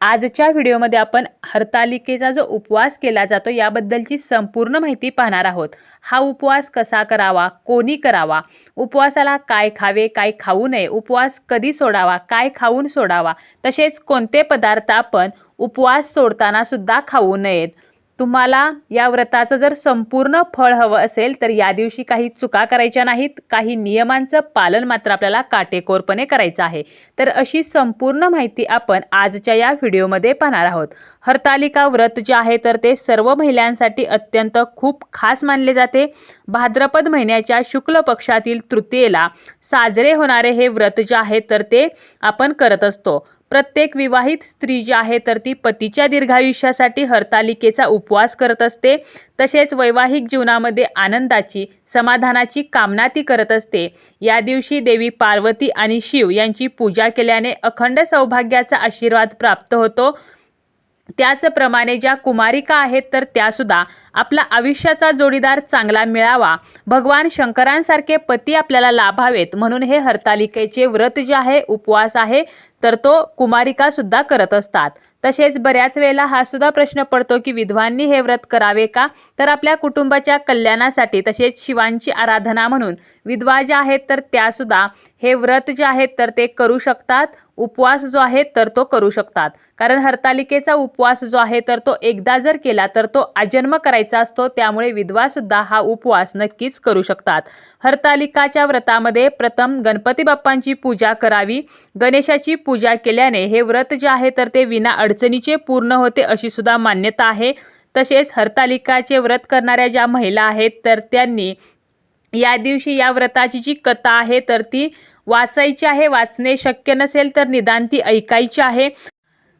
आजच्या व्हिडिओमध्ये आपण हरतालिकेचा जो उपवास केला जातो याबद्दलची संपूर्ण माहिती पाहणार आहोत. हा उपवास कसा करावा? कोणी करावा? उपवासाला काय खावे? काय खाऊ नये? उपवास कधी सोडावा? काय खाऊन सोडावा? तसेच कोणते पदार्थ आपण उपवास सोडताना सुद्धा खाऊ नयेत. तुम्हाला या व्रताचं जर संपूर्ण फळ हवं असेल तर या दिवशी काही चुका करायच्या नाहीत. काही नियमांचं पालन मात्र आपल्याला काटेकोरपणे करायचं आहे. तर अशी संपूर्ण माहिती आपण आजच्या या व्हिडिओमध्ये पाहणार आहोत. हरतालिका व्रत जे आहे तर ते सर्व महिलांसाठी अत्यंत खूप खास मानले जाते. भाद्रपद महिन्याच्या शुक्ल पक्षातील तृतीयेला साजरे होणारे हे व्रत जे आहे तर ते आपण करत असतो. प्रत्येक विवाहित स्त्री जी आहे तर ती पतीच्या दीर्घायुष्यासाठी हरतालिकेचा उपवास करत असते. तसेच वैवाहिक जीवनामध्ये आनंदाची समाधानाची कामना ती करत असते. या दिवशी देवी पार्वती आणि शिव यांची पूजा केल्याने अखंड सौभाग्याचा आशीर्वाद प्राप्त होतो. त्याचप्रमाणे ज्या कुमारिका आहेत तर त्यासुद्धा आपला आयुष्याचा जोडीदार चांगला मिळावा. भगवान शंकरांसारखे पती आपल्याला लाभावेत. म्हणून हे हरतालिकेचे व्रत जे आहे उपवास आहे तर तो कुमारिका सुद्धा करत असतात. तसेच बऱ्याच वेळेला हा सुद्धा प्रश्न पडतो की विधवांनी हे व्रत करावे का? तर आपल्या कुटुंबाच्या कल्याणासाठी तसेच शिवांची आराधना म्हणून विधवा ज्या आहेत तर त्यासुद्धा हे व्रत जे आहेत तर ते करू शकतात. उपवास जो आहे तर तो करू शकतात. कारण हरतालिकेचा उपवास जो आहे तर तो एकदा जर केला तर तो आजन्म करायचा असतो. त्यामुळे विधवासुद्धा हा उपवास नक्कीच करू शकतात. हरतालिकाच्या व्रतामध्ये प्रथम गणपती बाप्पांची पूजा करावी. गणेशाची पूजा केल्याने हे व्रत जे आहे तर ते विना अडचणीचे पूर्ण होते अशी सुद्धा मान्यता आहे. तसेच हरतालिकाचे व्रत करणाऱ्या ज्या महिला आहेत तर त्यांनी या दिवशी या व्रताची जी कथा आहे तर ती वाचायची आहे. वाचणे शक्य नसेल तर निदान ती ऐकायची आहे.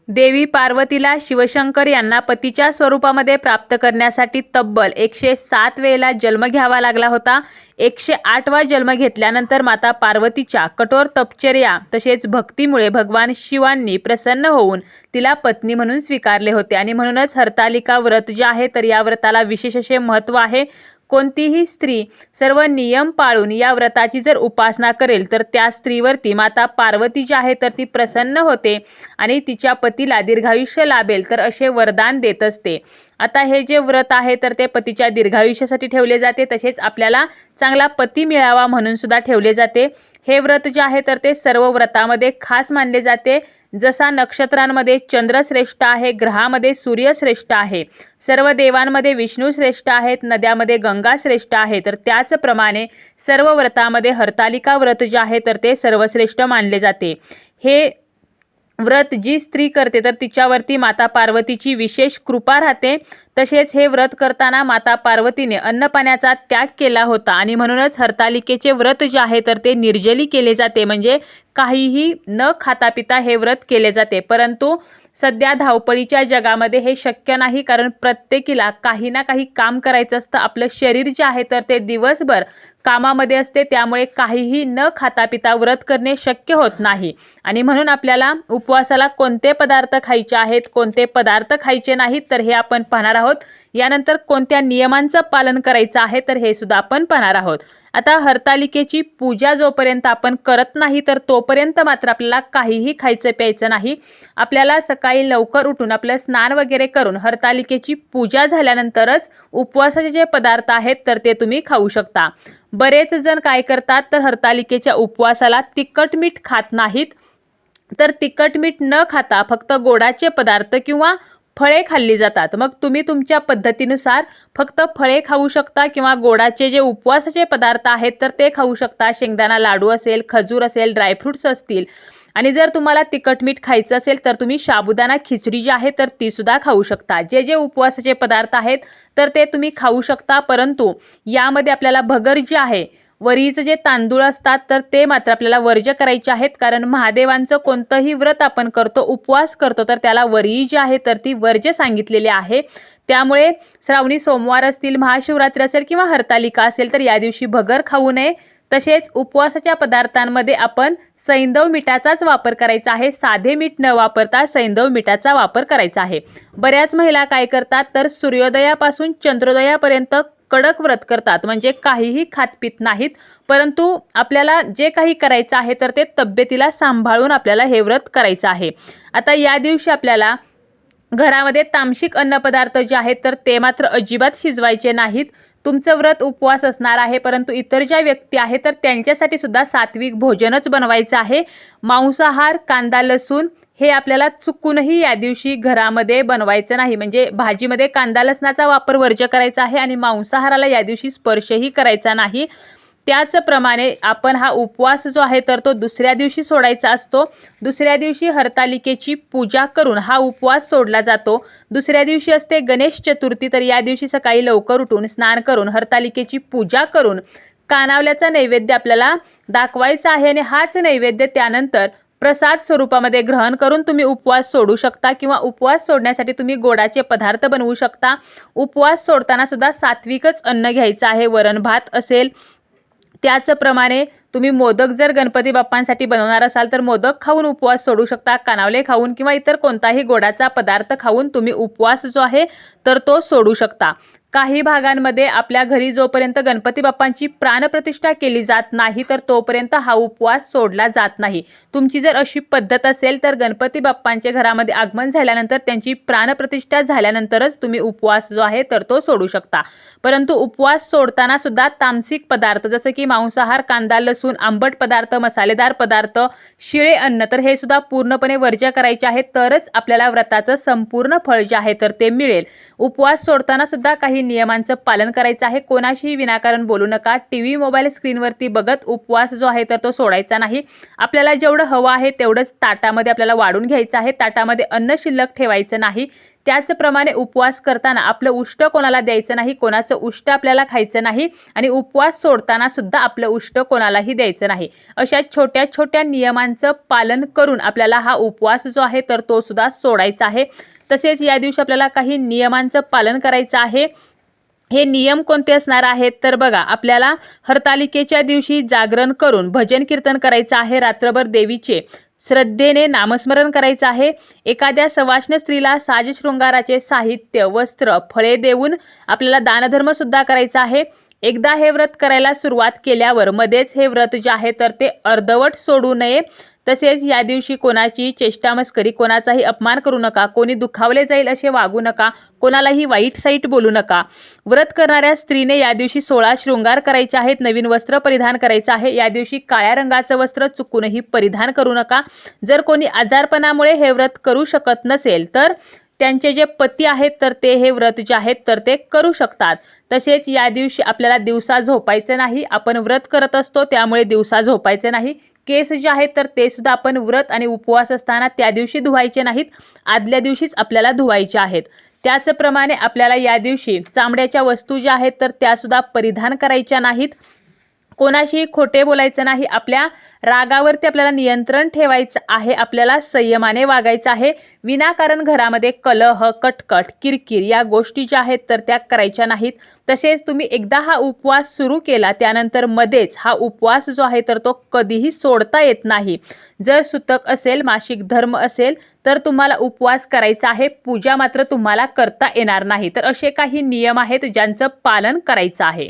देवी पार्वतीला शिवशंकर यांना पतीच्या स्वरूपामध्ये प्राप्त करण्यासाठी तब्बल एकशे सात वेळेला जन्म घ्यावा लागला होता. एकशे आठवा जन्म घेतल्यानंतर माता पार्वतीच्या कठोर तपचर्या तसेच भक्तीमुळे भगवान शिवांनी प्रसन्न होऊन तिला पत्नी म्हणून स्वीकारले होते. आणि म्हणूनच हरतालिका व्रत जे आहे तर या व्रताला विशेष असे महत्त्व आहे. कोणतीही स्त्री सर्व नियम पाळून या व्रताची जर उपासना करेल तर त्या स्त्रीवरती माता पार्वती जी आहे तर ती प्रसन्न होते आणि तिच्या पतीला दीर्घायुष्य लाभेल तर असे वरदान देत असते. आता हे जे व्रत आहे तर ते पतीच्या दीर्घायुष्यासाठी ठेवले जाते. तसेच आपल्याला चांगला पती मिळावा म्हणून सुद्धा ठेवले जाते. हे व्रत जे आहे तर ते सर्व व्रतामध्ये खास मानले जाते. जसा नक्षत्रांमध्ये चंद्र श्रेष्ठ आहे ग्रहामध्ये सूर्य श्रेष्ठ आहे सर्व देवांमध्ये विष्णू श्रेष्ठ आहेत नद्यामध्ये गंगा श्रेष्ठ आहे तर त्याचप्रमाणे सर्व व्रतामध्ये हरतालिका व्रत जे आहे तर ते सर्वश्रेष्ठ मानले जाते. हे व्रत जी स्त्री करते तर तिच्यावरती माता पार्वतीची विशेष कृपा राहते. तसेच हे व्रत करताना माता पार्वतीने अन्नपाण्याचा त्याग केला होता आणि म्हणूनच हरतालिकेचे व्रत जे आहे तर ते निर्जली केले जाते. म्हणजे काहीही न खाता पिता हे व्रत केले जाते. परंतु सध्या धावपळीच्या जगामध्ये हे शक्य नाही कारण प्रत्येकीला काही ना काही काम करायचं असतं. आपलं शरीर जे आहे तर ते दिवसभर कामामध्ये असते. त्यामुळे काहीही न खाता पिता व्रत करणे शक्य होत नाही. आणि म्हणून आपल्याला उपवासाला कोणते पदार्थ खायचे आहेत कोणते पदार्थ खायचे नाहीत तर हे आपण पाहणार आहोत. यानंतर कोणत्या नियमांचं पालन करायचं आहे तर हे सुद्धा आपण पाहणार आहोत. आता हरतालिकेची पूजा जोपर्यंत आपण करत नाही तर तोपर्यंत मात्र आपल्याला काहीही खायचं प्यायचं नाही. आपल्याला सकाळी लवकर उठून आपलं स्नान वगैरे करून हरतालिकेची पूजा झाल्यानंतरच उपवासाचे जे पदार्थ आहेत तर ते तुम्ही खाऊ शकता. बरेच जण काय करतात तर हरतालिकेच्या उपवासाला तिखट मीठ खात नाहीत. तर तिखट मीठ न खाता फक्त गोडाचे पदार्थ किंवा फळे खाल्ली जातात. मग तुम्ही तुमच्या पद्धतीनुसार फक्त फळे खाऊ शकता किंवा गोडाचे जे उपवासाचे पदार्थ आहेत तर ते खाऊ शकता. शेंगदाणा लाडू असेल खजूर असेल ड्रायफ्रूट्स असतील. आणि जर तुम्हाला तिखट मीठ खायचं असेल तर तुम्ही साबुदाणा खिचडी जी आहे तर ती सुद्धा खाऊ शकता. जे जे उपवासाचे पदार्थ आहेत तर ते तुम्ही खाऊ शकता. परंतु यामध्ये आपल्याला भगर जी आहे वरीचं जे तांदूळ असतात तर ते मात्र आपल्याला वर्ज्य करायचे आहेत. कारण महादेवांचं कोणतंही व्रत आपण करतो उपवास करतो तर त्याला वरी जी आहे तर ती वर्ज्य सांगितलेली आहे. त्यामुळे श्रावणी सोमवार असतील महाशिवरात्री असेल किंवा हरतालिका असेल तर या दिवशी भगर खाऊ नये. तसेच उपवासाच्या पदार्थांमध्ये आपण सैंदव मिठाचाच वापर करायचा आहे. साधे मीठ न वापरता सैंदव मिठाचा वापर करायचा आहे. बऱ्याच महिला काय करतात तर सूर्योदयापासून चंद्रोदयापर्यंत कडक व्रत करतात. म्हणजे काहीही खातपीत नाहीत. परंतु आपल्याला जे काही करायचं आहे तर ते तब्येतीला सांभाळून आपल्याला हे व्रत करायचं आहे. आता या दिवशी आपल्याला घरामध्ये तामसिक अन्नपदार्थ जे आहेत तर ते मात्र अजिबात शिजवायचे नाहीत. तुमचं व्रत उपवास असणार आहे परंतु इतर ज्या व्यक्ती आहेत तर त्यांच्यासाठी सुद्धा सात्विक भोजनच बनवायचं आहे. मांसाहार कांदा लसूण हे आपल्याला चुकूनही या दिवशी घरामध्ये बनवायचं नाही. म्हणजे भाजीमध्ये कांदा लसणाचा वापर वर्ज्य करायचा आहे आणि मांसाहाराला या दिवशी स्पर्शही करायचा नाही. त्याचप्रमाणे आपण हा उपवास जो आहे तर तो दुसऱ्या दिवशी सोडायचा असतो. दुसऱ्या दिवशी हरतालिकेची पूजा करून हा उपवास सोडला जातो. दुसऱ्या दिवशी असते गणेश चतुर्थी तर या दिवशी सकाळी लवकर उठून स्नान करून हरतालिकेची पूजा करून कानावल्याचा नैवेद्य आपल्याला दाखवायचा आहे. आणि हाच नैवेद्य त्यानंतर प्रसाद स्वरूपामध्ये ग्रहण करून तुम्ही उपवास सोडू शकता किंवा उपवास सोडण्यासाठी तुम्ही गोडाचे पदार्थ बनवू शकता. उपवास सोडताना सुद्धा सात्विकच अन्न घ्यायचं आहे. वरण भात असेल त्याचप्रमाणे तुम्ही मोदक जर गणपती बाप्पांसाठी बनवणार असाल तर मोदक खाऊन उपवास सोडू शकता कानावले खाऊन किंवा इतर कोणताही गोडाचा पदार्थ खाऊन तुम्ही उपवास जो आहे तर तो सोडू शकता. काही भागांमध्ये आपल्या घरी जोपर्यंत गणपती बाप्पांची प्राणप्रतिष्ठा केली जात नाही तर तोपर्यंत हा उपवास सोडला जात नाही. तुमची जर अशी पद्धत असेल तर गणपती बाप्पांच्या घरामध्ये आगमन झाल्यानंतर त्यांची प्राणप्रतिष्ठा झाल्यानंतरच तुम्ही उपवास जो आहे तर तो सोडू शकता. परंतु उपवास सोडताना सुद्धा तामसिक पदार्थ जसं की मांसाहार कांदा लसूण आंबट पदार्थ मसालेदार पदार्थ शिळे अन्न तर हे सुद्धा पूर्णपणे वर्ज्य करायचे आहे तरच आपल्याला व्रताचं संपूर्ण फळ जे आहे तर ते मिळेल. उपवास सोडताना सुद्धा काही नियमांचं पालन करायचं आहे कोणाशीही विनाकारण बोलू नका. टी व्ही मोबाईल स्क्रीनवरती बघत उपवास जो आहे तर तो सोडायचा नाही. आपल्याला जेवढं हवं आहे तेवढंच ताटामध्ये आपल्याला वाढून घ्यायचं आहे. ताटामध्ये अन्न शिल्लक ठेवायचं नाही. त्याचप्रमाणे उपवास करताना आपलं उष्ट कोणाला द्यायचं नाही कोणाचं उष्ट आपल्याला खायचं नाही आणि उपवास सोडताना सुद्धा आपलं उष्ट कोणालाही द्यायचं नाही. अशा छोट्या छोट्या नियमांचं पालन करून आपल्याला हा उपवास जो आहे तर तो सुद्धा सोडायचा आहे. तसेच या दिवशी आपल्याला काही नियमांचं पालन करायचं आहे. हे नियम कोणते असणार आहेत? तर बघा आपल्याला हरतालिकेच्या दिवशी जागरण करून भजन कीर्तन करायचं आहे रात्रभर देवीचे. श्रद्धेने नामस्मरण करायचं आहे. एखाद्या सवाष्ण स्त्रीला साज शृंगाराचे साहित्य वस्त्र फळे देऊन आपल्याला दानधर्मसुद्धा करायचा आहे. एकदा हे व्रत करायला सुरुवात केल्यावर मध्येच हे व्रत जे आहे तर ते अर्धवट सोडू नये. तसेच या दिवशी कोणाची चेष्टामस्करी कोणाचाही अपमान करू नका कोणी दुखावले जाईल असे वागू नका कोणालाही वाईट साईट बोलू नका. व्रत करणाऱ्या स्त्रीने या दिवशी सोळा शृंगार करायचे आहेत नवीन वस्त्र परिधान करायचं आहे. या दिवशी काळ्या रंगाचं वस्त्र चुकूनही परिधान करू नका. जर कोणी आजारपणामुळे हे व्रत करू शकत नसेल तर त्यांचे जे पती आहेत तर ते हे व्रत जे आहेत तर ते करू शकतात. तसेच या दिवशी आपल्याला दिवसा झोपायचं नाही. आपण व्रत करत असतो त्यामुळे दिवसा झोपायचं नाही. केस जे आहेत तर ते सुद्धा आपण व्रत आणि उपवास असताना त्या दिवशी धुवायचे नाहीत. आदल्या दिवशीच आपल्याला धुवायचे आहेत. त्याचप्रमाणे आपल्याला या दिवशी चामड्याच्या वस्तू ज्या आहेत तर त्यासुद्धा परिधान करायच्या नाहीत. कोणाशी खोटे बोलायचं नाही आपल्या रागावरती आपल्याला नियंत्रण ठेवायचं आहे आपल्याला संयमाने वागायचं आहे. विनाकारण घरामध्ये कलह कटकट किरकिर या गोष्टी ज्या आहेत तर त्या करायच्या नाहीत. तसेच तुम्ही एकदा हा उपवास सुरू केला त्यानंतर मध्येच हा उपवास जो आहे तर तो कधीही सोडता येत नाही. जर सुतक असेल मासिक धर्म असेल तर तुम्हाला उपवास करायचा आहे पूजा मात्र तुम्हाला करता येणार नाही. तर असे काही नियम आहेत ज्यांचं पालन करायचं आहे.